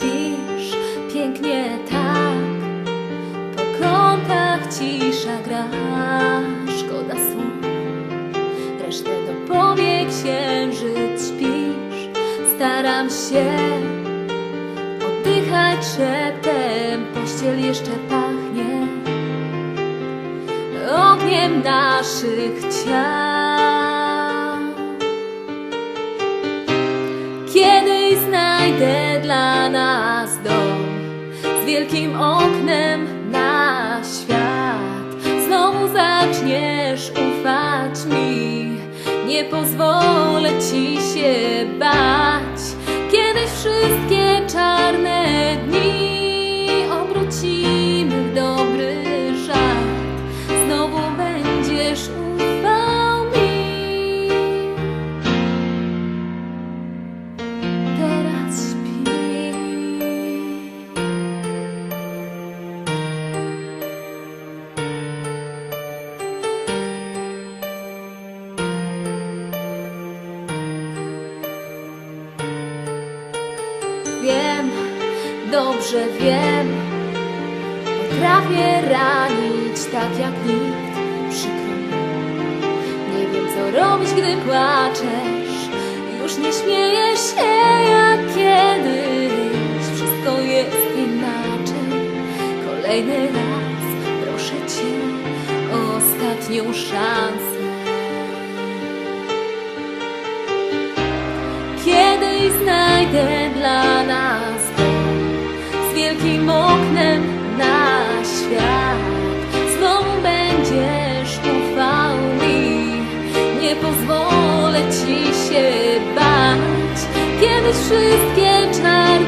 śpisz pięknie tak. Po kątach cisza gra Szkoda słów Resztę dopowie księżyc Śpisz, staram się Oddychać szeptem Pościel jeszcze pachnie Ogniem naszych ciał. Kiedy znajdę dla wielkim oknem na świat. Znowu zaczniesz ufać mi. Nie pozwolę ci się bać dobrze wiem. Potrafię ranić tak jak nikt. Przykro Nie wiem co robić, gdy płaczesz. Już nie śmieję się jak kiedyś. Wszystko jest inaczej. Kolejny raz proszę Cię ostatnią szansę nie pozwolę ci się bać. Kiedyś wszystkie czasy